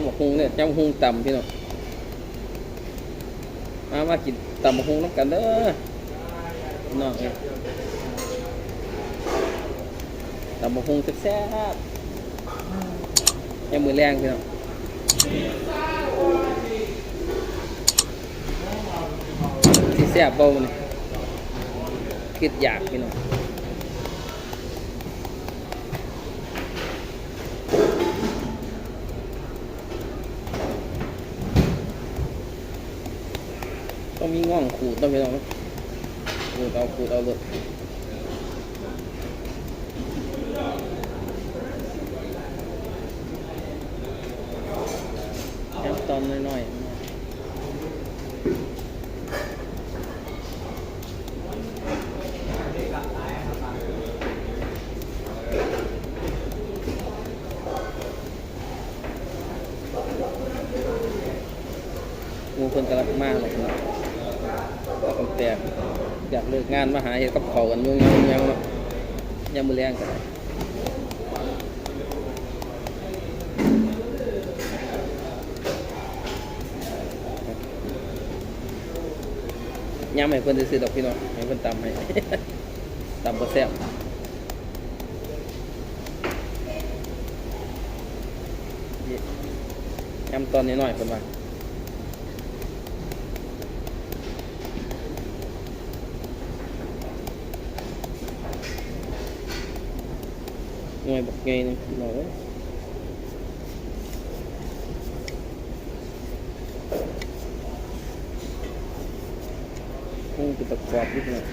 ำบักฮุงเนี่ยยำบักฮุงต่ำพี่น้องมามากินต่ำบักฮุงน้ำกันเด้อน้องเอ้ยตำบักฮุงแซ่บยำมือแรงพี่น้องที่แซ่บเบาเนี่ยคิดอยากพี่น้อง ต้องมีง่องขูดต้องไปลองขูดเอาขูดเอาเลยแค่ตอนน้อยๆงูคนกำลังมากเลยนะ กำแตกอยากเลิกงานมาหาเห็ดกับเขากันยุ่งยังยังเนาะยังมือแรงกันยำให้เพิ่นซื้อดอกพี่น้องให้เพิ่นตำให้ตำบ่แซ่บยำตอนน้อยเพิ่นว่าหน่วยเพิ่นตะ กรอบนิดหน่อย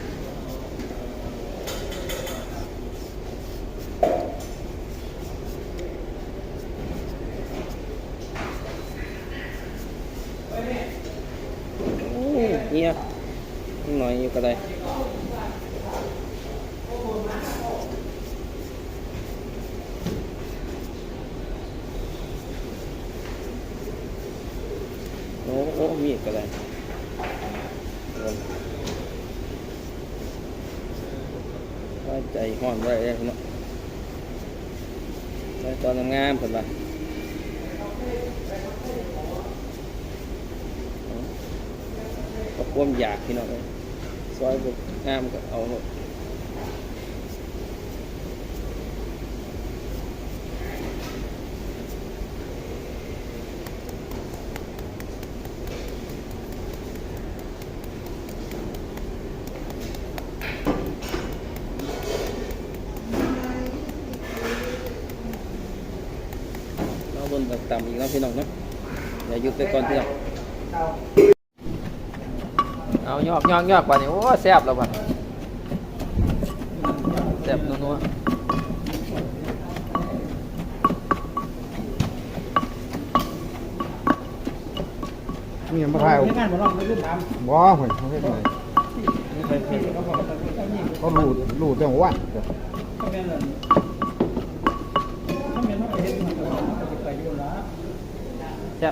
โอ้ยเนี่ยหน่อยอยู่ก็ได้ โอ้โอ้มีอีกอะไรว่าใจห้อนไว้เลยเนาะใส่ตอนงามๆเพิ่นว่าก็ความอยากพี่น้องเลยซอยบ่งามก็เอาหมด ต่ำๆอีกแล้วพี่น้องเนาะอย่าหยุดไปก่อนพี่น้องเอายอกยอกยอกป่ะนี่โอ้แซ่บแล้วป่ะแซ่บนัวๆมีมาถ่ายงานบ่ลองไปรุ่นถามบ่เฮ้ยเขาเฮ็ดไงเขารู้รู้จังหวัดก็แม่นนั่า ด